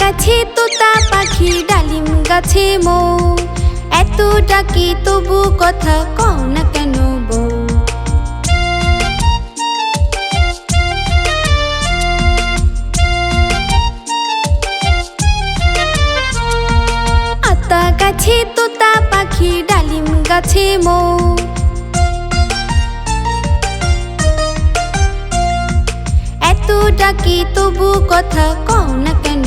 গাছে তোতা পাখি, ডালিম গাছে মৌ। এত ডাকি তবু কথা কও না কেন বউ আতা গাছে তোতা পাখি, ডালিম গাছে মৌ। এত ডাকি তবু কথা কও না কেন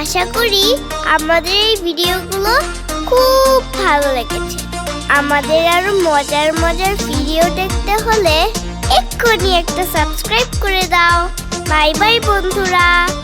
আশা করি আমাদের এই ভিডিওগুলো খুব ভালো লেগেছে। আমাদের আরও মজার মজার ভিডিও দেখতে হলে এক্ষুনি একটা সাবস্ক্রাইব করে দাও। বাই বাই বন্ধুরা।